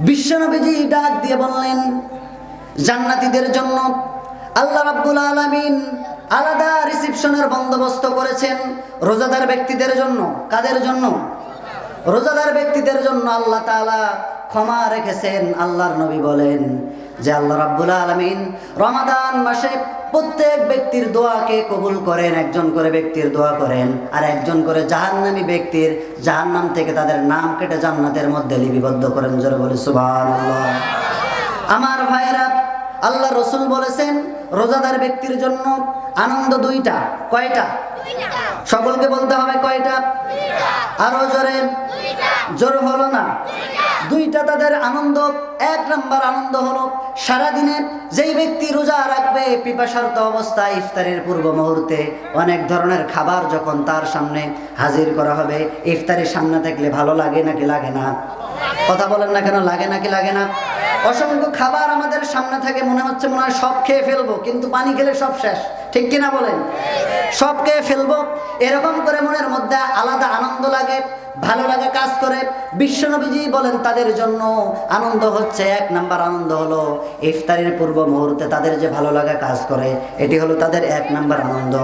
বিশ্বনবীজি ডাক দিয়ে বললেন, জান্নাতিদের জন্য আল্লাহ রাব্বুল আলামিন আলাদা রিসিপশনের বন্দোবস্ত করেছেন রোজাদার ব্যক্তিদের জন্য। কাদের জন্য? রোজাদার ব্যক্তিদের জন্য আল্লাহ তাআলা ক্ষমা রেখেছেন, আল্লাহর নবী বলেন যে আল্লাহ রাব্বুল আলামিন রমাদান মাসে প্রত্যেক ব্যক্তির দোয়াকে কবুল করেন একজন করে ব্যক্তির দোয়া করেন আর একজন করে জাহান্নামী ব্যক্তির জাহান্নাম থেকে তাদের নাম কেটে জান্নাতের মধ্যে লিপিবদ্ধ করেন জোরে বলে সুবহানাল্লাহ। আমার ভাইরা আল্লাহ রসুল বলেছেন রোজাদার ব্যক্তির জন্য আনন্দ দুইটা কয়টা? সকলকে বলতে হবে কয়টা? আরও জোরে। জোর হলো না। দুইটা তাদের আনন্দ, এক নম্বর আনন্দ হলো সারাদিনে যেই ব্যক্তি রোজা রাখবে, পিপাসার্ত অবস্থায় ইফতারের পূর্ব মুহূর্তে অনেক ধরনের খাবার যখন তার সামনে হাজির করা হবে, ইফতারের সামনে থাকলে ভালো লাগে নাকি লাগে না? কথা বলেন না কেন, লাগে নাকি লাগে না? অসংখ্য খাবার আমাদের সামনে থাকে, মনে হচ্ছে মনে হয় সব খেয়ে ফেলব, কিন্তু পানি খেলে সব শেষ। ঠিক কিনা বলেন? সব খেয়ে ফেলব? এরকম করে মনের মধ্যে আলাদা আনন্দ লাগে, ভালো লাগে কাজ করে। বিশ্বনবীজি বলেন, তাদের জন্য আনন্দ হচ্ছে, এক নাম্বার আনন্দ হলো ইফতারের পূর্ব মুহূর্তে তাদের যে ভালো লাগা কাজ করে, এটি হলো তাদের এক নাম্বার আনন্দ।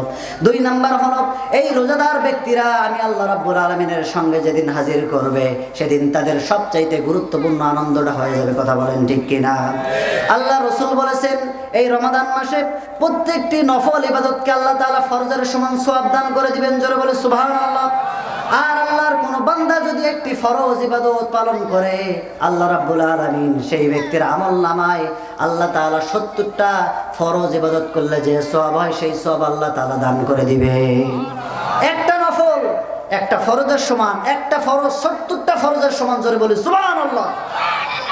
দুই নাম্বার হলো, এই রোজাদার ব্যক্তিরা, আমি আল্লাহ রাব্বুল আলমিনের সঙ্গে যেদিন হাজির করবে, সেদিন তাদের সবচাইতে গুরুত্বপূর্ণ আনন্দটা হয়ে যাবে, কথা বলেন ঠিক কিনা? আল্লাহ রসুল বলেছেন, এই রমাদান মাসে প্রত্যেকটি নফল ইবাদতকে আল্লাহ তাআলা ফরজের সমান সোয়াব দান করে দিবেন, জোরে বলে সুবহানাল্লাহ। আর আল্লাহর কোন বান্দা যদি একটি ফরজ ইবাদত পালন করে, আল্লাহ রাব্বুল আলামিন সেই ব্যক্তির আমল নামায়, আল্লাহ তাআলা সত্তরটা ফরজ ইবাদত করলে যে সওয়াব হয়, সেই সওয়াব আল্লাহ তাআলা দান করে দিবে। একটা নফল, একটা ফরজের সমান, একটা ফরজ, সত্তরটা ফরজের সমান, জোরে বলি সুবহানাল্লাহ।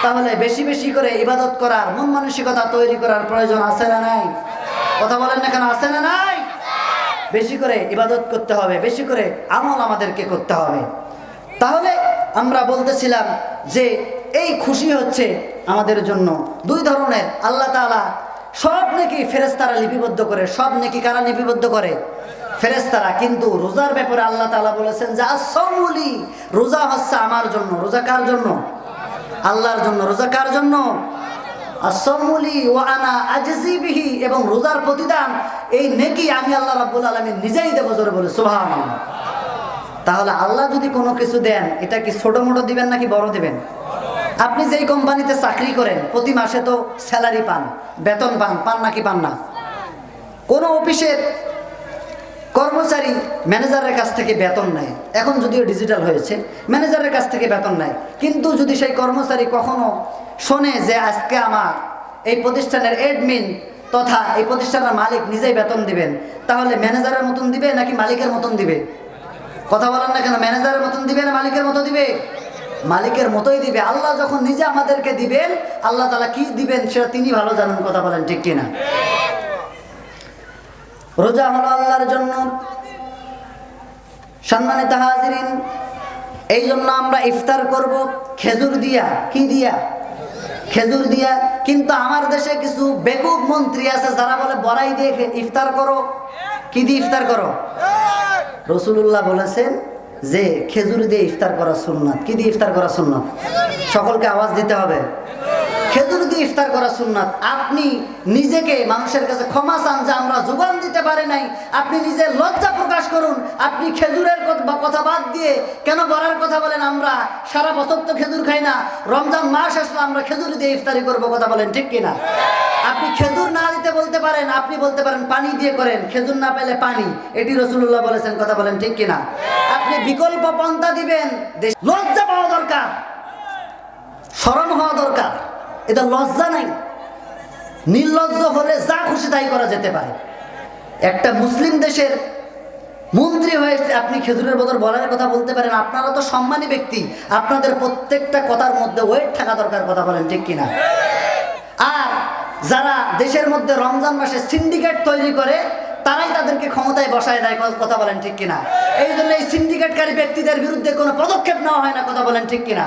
তাহলে বেশি বেশি করে ইবাদত করার, মন মানসিকতা তৈরি করার প্রয়োজন আছে না নাই? কথা বলেন না কেন? আছে না নাই? বেশি করে ইবাদত করতে হবে, বেশি করে আমল আমাদেরকে করতে হবে। তাহলে আমরা বলতেছিলাম যে এই খুশি হচ্ছে আমাদের জন্য। দুই ধরনের, আল্লাহ তাআলা সব নাকি ফেরেস্তারা লিপিবদ্ধ করে, সব নাকি কারা লিপিবদ্ধ করে? ফেরেস্তারা কিন্তু রোজার ব্যাপারে আল্লাহ তাআলা বলেছেন যে আসমুলি রোজা হচ্ছে আমার জন্য। রোজা কার জন্য? আল্লাহর জন্য। রোজা কার জন্য? আসমুলি ও আনা আজিবিহি বিহি এবং রোজার প্রতিদান, এই নেকি আমি আল্লাহ রাব্বুল আলমী নিজেই দেবো জোরে বলে সোহান তাহলে আল্লাহ যদি কোনো কিছু দেন, এটা কি ছোট মোটো দিবেন নাকি বড় দিবেন? আপনি যেই কোম্পানিতে চাকরি করেন, প্রতি মাসে তো স্যালারি পান, বেতন পান পান নাকি পান না? কোনো অফিসের কর্মচারী ম্যানেজারের কাছ থেকে বেতন নেয়। এখন যদিও ডিজিটাল হয়েছে, ম্যানেজারের কাছ থেকে বেতন নেয়। কিন্তু যদি সেই কর্মচারী কখনো শোনে যে আজকে আমার এই প্রতিষ্ঠানের এডমিন তথা এই প্রতিষ্ঠানের মালিক নিজেই বেতন দিবেন, তাহলে ম্যানেজারের মতন দিবে নাকি মালিকের মতন দিবে? কথা বলেন না কেন, ম্যানেজারের মতন দিবে না মালিকের মতো দিবে? মালিকের মতোই দিবে। আল্লাহ যখন নিজে আমাদেরকে দিবেন, আল্লাহ তালা কি দিবেন সেটা তিনি ভালো জানেন, কথা বলেন ঠিক কিনা? রোজা হলো আল্লাহর জন্য সম্মানিত হাজিরিন, এই জন্য আমরা ইফতার করব খেজুর দিয়া। কি দিয়া? খেজুর দিয়া। কিন্তু আমার দেশে কিছু বেকুব মন্ত্রী আছে, যারা বলে, বড়াই দিয়ে ইফতার করো। কি দিয়ে ইফতার করো? রসুল্লাহ বলেছেন যে, খেজুর দিয়ে ইফতার করা সুন্নাত। কি দিয়ে ইফতার করা সুন্নাত? সকলকে আওয়াজ দিতে হবে। দিয়ে ইফতার করা সুন্নাত। আপনি নিজেকে মানুষের কাছে ক্ষমা চান যে আমরা যোগান দিতে পারি নাই। আপনি নিজে লজ্জা প্রকাশ করুন। আপনি খেজুরের কথা বাদ দিয়ে কেন বলার কথা বলেন আমরা? সারা বছর তো খেজুর খাই না। রমজান মাস আসলে, আমরা খেজুর দিয়ে ইফতারি করব কথা বলেন, ঠিক কিনা? আপনি খেজুর না দিতে বলতে পারেন, আপনি বলতে পারেন পানি দিয়ে করেন। খেজুর না পেলে পানি। এটি রসুল্লাহ বলেছেন, কথা বলেন, ঠিক কিনা? আপনি বিকল্প পন্থা দিবেন লজ্জা পাওয়া দরকার। শরম হওয়া দরকার। এটা লজ্জা নাই। নির্লজ্জ হলে যা খুশি তাই করা যেতে পারে। একটা মুসলিম দেশের মন্ত্রী হয়ে আপনি খেজুরের বদল বলার কথা বলতে পারেন, আপনারা তো সম্মানী ব্যক্তি। আপনাদের প্রত্যেকটা কথার মধ্যে ওয়েট থাকা দরকার কথা বলেন, ঠিক কিনা? আর যারা দেশের মধ্যে রমজান মাসে সিন্ডিকেট তৈরি করে, তারাই তাদেরকে ক্ষমতায় বসায় দেয়, কথা বলেন, ঠিক কিনা? এই জন্য এই সিন্ডিকেটকারী ব্যক্তিদের বিরুদ্ধে কোনো পদক্ষেপ নেওয়া হয় না, কথা বলেন, ঠিক কিনা?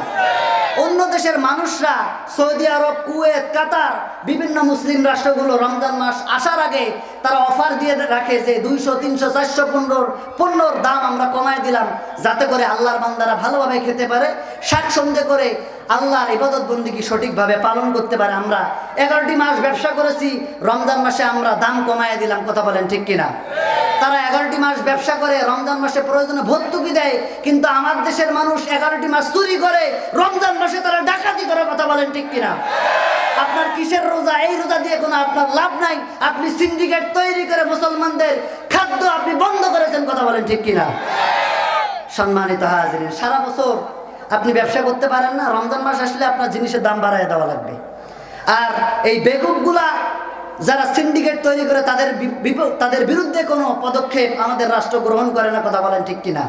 অন্য দেশের মানুষরা, সৌদি আরব, কুয়েত, কাতার, বিভিন্ন মুসলিম রাষ্ট্রগুলো রমজান মাস আসার আগে তারা অফার দিয়ে রাখে যে দুইশো, তিনশো, চারশো পনেরোর পণ্যর দাম আমরা কমায় দিলাম, যাতে করে আল্লাহর বান্দারা ভালোভাবে খেতে পারে। সন্ধে করে আল্লাহর ইবাদত বন্দিকে সঠিকভাবে পালন করতে পারে আমরা। এগারোটি মাস ব্যবসা করেছি, রমজান মাসে আমরা দাম কমায় দিলাম, কথা বলেন ঠিক কিনা? তারা এগারোটি মাস ব্যবসা করে, রমজান মাসে প্রয়োজনে ভর্তুকি দেয়, কিন্তু আমার দেশের মানুষ এগারোটি মাস চুরি করে, রমজান মাসে তারা ডাকাতি করে কথা বলেন ঠিক কিনা? আপনার কিসের রোজা? এই রোজা দিয়ে কোনো আপনার লাভ নাই। আপনি সিন্ডিকেট তৈরি করে মুসলমানদের খাদ্য আপনি বন্ধ করেছেন কথা বলেন ঠিক কিনা? সম্মানিত হাজির সারা বছর আপনি ব্যবসা করতে পারেন না, রমজান মাস আসলে আপনার জিনিসের দাম বাড়ায় দেওয়া লাগবে। আর এই বেগুকগুলা যারা সিন্ডিকেট তৈরি করে তাদের তাদের বিরুদ্ধে কোনো পদক্ষেপ আমাদের রাষ্ট্র গ্রহণ করে না, কথা বলেন ঠিক কিনা?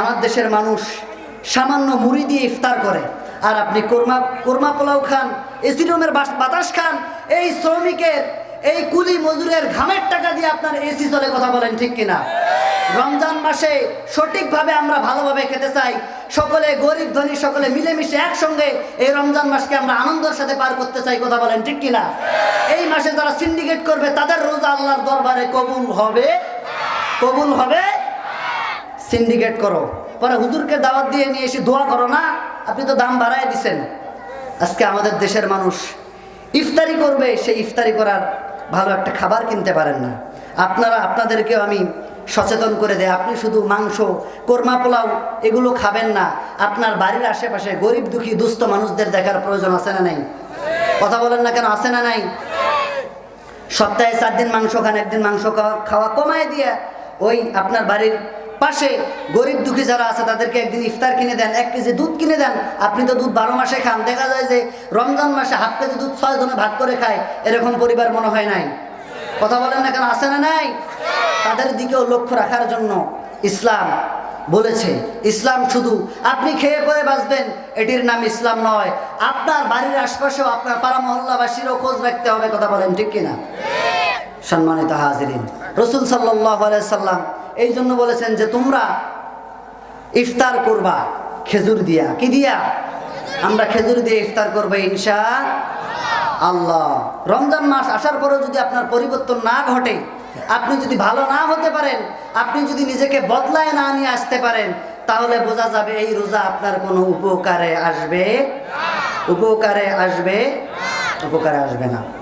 আমার দেশের মানুষ সামান্য মুড়ি দিয়ে ইফতার করে। আর আপনি কোরমা কোরমা পোলাও খান এসি রুমের বাতাস খান, এই শ্রমিকের, এই কুলি মজুরের ঘামের টাকা দিয়ে আপনার এসি চলে, কথা বলেন ঠিক কিনা? রমজান মাসে সঠিকভাবে আমরা ভালোভাবে খেতে চাই। সকলে গরিব, ধনী সকলে মিলেমিশে একসঙ্গে এই রমজান মাসকে আমরা আনন্দের সাথে পার করতে চাই, কথা বলেন ঠিক কিনা? এই মাসে যারা সিন্ডিকেট করবে, তাদের রোজা আল্লাহর দরবারে কবুল হবে? কবুল হবে? সিন্ডিকেট করো। পরে হুজুরকে দাওয়াত দিয়ে নিয়ে এসে দোয়া করো না? আপনি তো দাম বাড়ায় দিছেন। আজকে আমাদের দেশের মানুষ ইফতারি করবে, সেই ইফতারি করার ভালো একটা খাবার কিনতে পারেন না। আপনারা, আপনাদেরকেও আমি সচেতন করে দেয়, আপনি শুধু মাংস, কোরমা পোলাও এগুলো খাবেন না, আপনার বাড়ির আশেপাশে গরিব দুঃখী দুস্থ মানুষদের দেখার প্রয়োজন আছে না নাই? কথা বলেন না কেন, আছে না নাই? সপ্তাহে চার দিন মাংস খান, একদিন মাংস খাওয়া- কমায় দিয়ে ওই আপনার বাড়ির পাশে গরিব দুঃখী যারা আছে, তাদেরকে একদিন ইফতার কিনে দেন, এক কেজি দুধ কিনে দেন। আপনি তো দুধ বারো মাসে খান, দেখা যায় যে রমজান মাসে হাফ কেজি দুধ ছয় জনে ভাগ করে খায়, এরকম পরিবার মনে হয় নাই। কথা বলেন না কেন, আছে না নাই? তাদের দিকেও লক্ষ্য রাখার জন্য ইসলাম বলেছে। ইসলাম শুধু, আপনি খেয়ে পরে বাঁচবেন, এটির নাম ইসলাম নয়। আপনার বাড়ির আশপাশেও আপনার পাড়া মহল্লাবাসীরও খোঁজ রাখতে হবে, কথা বলেন ঠিক কিনা? সম্মানিত হাজিরিন, রসুল সাল্লাম এই জন্য বলেছেন যে তোমরা ইফতার করবা, খেজুর দিয়া। কি দিয়া? আমরা খেজুর দিয়ে ইফতার করব, ইনশা আল্লাহ। রমজান মাস আসার পরেও যদি আপনার পরিবর্তন না ঘটে, আপনি যদি ভালো না হতে পারেন, আপনি যদি নিজেকে বদলায় না নিয়ে আসতে পারেন, তাহলে বোঝা যাবে এই রোজা আপনার কোনো উপকারে আসবে? উপকারে আসবে? উপকারে আসবে না।